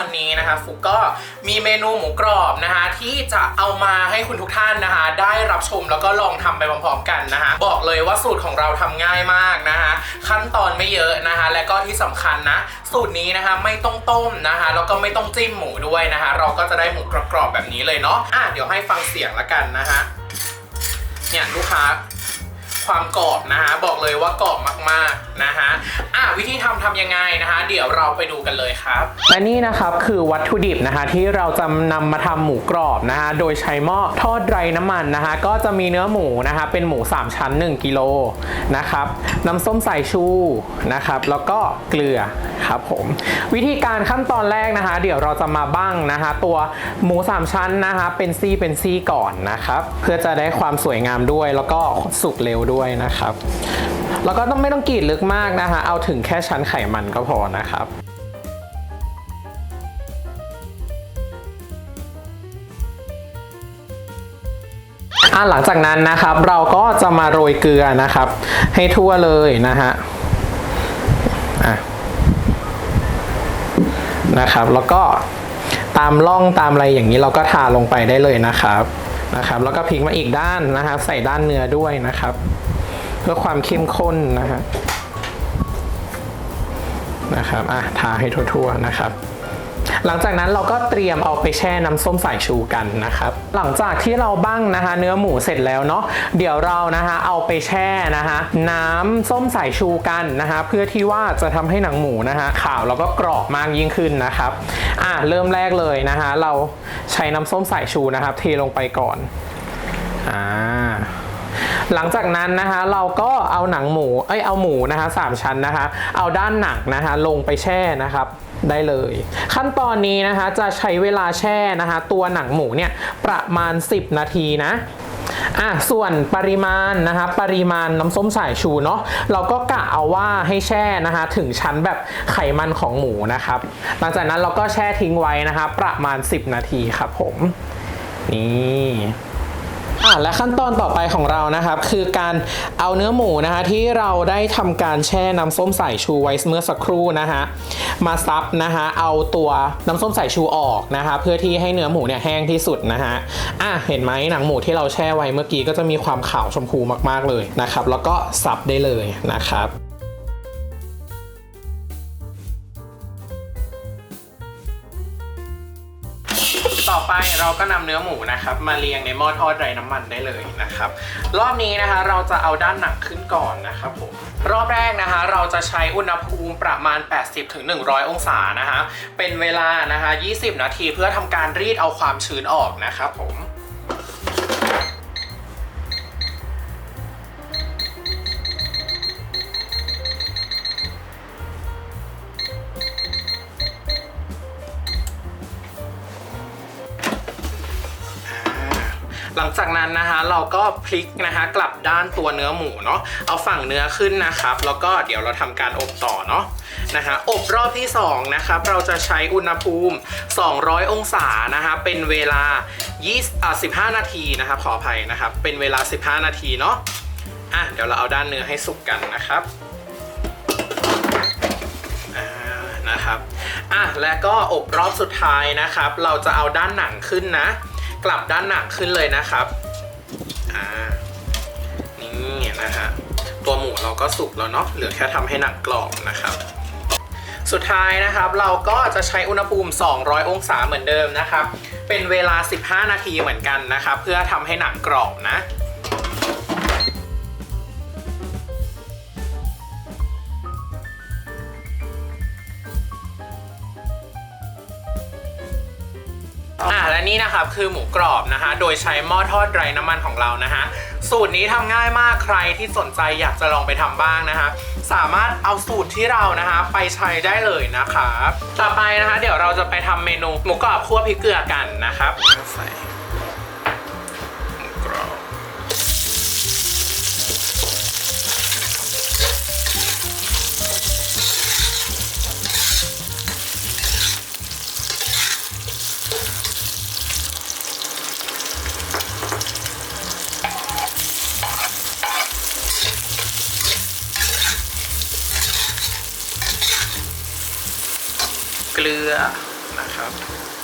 วันนี้นะคะฟุกก็มีเมนูหมูกรอบนะคะที่จะเอามาให้คุณทุกท่านนะคะได้รับชมแล้วก็ลองทำไปพร้อมๆกันนะคะบอกเลยว่าสูตรของเราทำง่ายมากนะคะขั้นตอนไม่เยอะนะคะและก็ที่สำคัญนะสูตรนี้นะคะไม่ต้องต้มนะคะแล้วก็ไม่ต้องจิ้มหมูด้วยนะคะเราก็จะได้หมูกรอบๆแบบนี้เลยเนาะอะเดี๋ยวให้ฟังเสียงละกันนะคะเนี่ยลูกค้าความกรอบนะคะบอกเลยว่ากรอบมากๆนะคะอะวิธีทำทำยังไงนะคะ เดี๋ยวเราไปดูกันเลยครับและนี่นะครับคือวัตถุดิบนะคะที่เราจะนำมาทำหมูกรอบนะคะโดยใช้หม้อทอดไร้น้ำมันนะคะก็จะมีเนื้อหมูนะคะเป็นหมู 3 ชั้น 1กิโลนะครับน้ำส้มสายชูนะครับแล้วก็เกลือครับผมวิธีการขั้นตอนแรกนะคะ เดี๋ยวเราจะมาบ้างนะคะตัวหมู 3 ชั้นนะคะเป็นซี่เป็นซี่ก่อนนะครับเพื่อจะได้ความสวยงามด้วยแล้วก็สุกเร็วด้วยนะครับแล้วก็ต้องไม่ต้องกรีดลึกมากนะคะ เอาถึงแค่ชั้นไขมันก็พอนะครับอะหลังจากนั้นนะครับ เราก็จะมาโรยเกลือนะครับ ให้ทั่วเลยนะฮะอะนะครับ แล้วก็ตามร่องตามอะไรอย่างนี้เราก็ทาลงไปได้เลยนะครับนะครับ แล้วก็พลิกมาอีกด้านนะครับ ใส่ด้านเนื้อด้วยนะครับ เพื่อความเข้มข้นนะฮะ นะครับอะทาให้ทั่วๆนะครับ หลังจากนั้นเราก็เตรียมเอาไปแช่น้ำส้มสายชูกันนะครับ หลังจากที่เราบ้างนะคะ เนื้อหมูเสร็จแล้วเนาะเดี๋ยวเรานะคะเอาไปแช่นะคะน้ำส้มสายชูกันนะคะ เพื่อที่ว่าจะทำให้หนังหมูนะคะขาวแล้วก็กรอบมากยิ่งขึ้นนะครับอะเริ่มแรกเลยนะคะ เราใช้น้ำส้มสายชูนะครับ เทลงไปก่อนอ่า หลังจากนั้นนะคะเราก็เอาหนังหมู เอ้ยเอาหมูนะคะสามชั้นนะคะ เอาด้านหนักนะคะลงไปแช่นะครับได้เลย ขั้นตอนนี้นะคะจะใช้เวลาแช่นะคะ ตัวหนังหมูเนี่ยประมาณ 10 นาทีนะอะส่วนปริมาณนะคะปริมาณน้ำส้มสายชูเนาะเราก็กะเอาว่าให้แช่นะคะถึงชั้นแบบไขมันของหมูนะครับ หลังจากนั้นเราก็แช่ทิ้งไว้นะคะ ประมาณ 10 นาทีครับผมนี่ อะและขั้นตอนต่อไปของเรานะครับ คือการเอาเนื้อหมูนะคะ ที่เราได้ทำการแช่น้ำส้มสายชูไว้เมื่อสักครู่นะคะ มาซับนะคะเอาตัวน้ำส้มสายชูออกนะคะ เพื่อที่ให้เนื้อหมูเนี่ยแห้งที่สุดนะฮะอะเห็นไหมหนังหมูที่เราแช่ไว้เมื่อกี้ก็จะมีความขาวชมพูมากๆเลยนะครับ แล้วก็ซับได้เลยนะครับ เราก็นำเนื้อหมูนะครับ มาเรียงในหม้อทอดไร้น้ำมันได้เลยนะครับ รอบนี้นะคะเราจะเอาด้านหนังขึ้นก่อนนะครับผมรอบแรกนะคะ เราจะใช้อุณหภูมิประมาณ 80-100 องศานะคะเป็นเวลานะคะ 20 นาทีเพื่อทำการรีดเอาความชื้นออกนะครับผม ลังจากนั้นนะคะเราก็พลิกนะคะกลับด้านตัวเนื้อหมูเนาะเอาฝั่งเนื้อขึ้นนะครับ แล้วก็เดี๋ยวเราทำการอบต่อเนาะนะคะอบรอบที่2นะครับเราจะใช้อุณหภูมิ 200 องศานะคะเป็นเวลา20อะ15 นาทีนะครับขออภัยนะครับเป็นเวลา 15 นาทีเนาะอะเดี๋ยวเราเอาด้านเนื้อให้สุกกันนะครับอ่านะครับอะและก็อบรอบสุดท้ายนะครับ เราจะเอาด้านหนังขึ้นนะ กลับด้านหนักขึ้นเลยนะครับอ่านี่นะฮะตัวหมูเราก็สุกแล้วเนาะเหลือแค่ทำให้หนังกรอบนะครับสุดท้ายนะครับเราก็จะใช้อุณหภูมิ 200 องศาเหมือนเดิมนะครับ เป็นเวลา 15 นาทีเหมือนกันนะครับ เพื่อทำให้หนังกรอบนะ อ่าและนี่นะครับคือหมูกรอบนะคะ โดยใช้หม้อทอดไร้น้ำมันของเรานะคะ สูตรนี้ทำง่ายมากใครที่สนใจอยากจะลองไปทำบ้างนะคะ สามารถเอาสูตรที่เรานะคะ ไปใช้ได้เลยนะครับต่อไปนะคะ เดี๋ยวเราจะไปทำเมนูหมูกรอบคั่วพริกเกลือกันนะครับใส่ เกลือนะครับนะครับ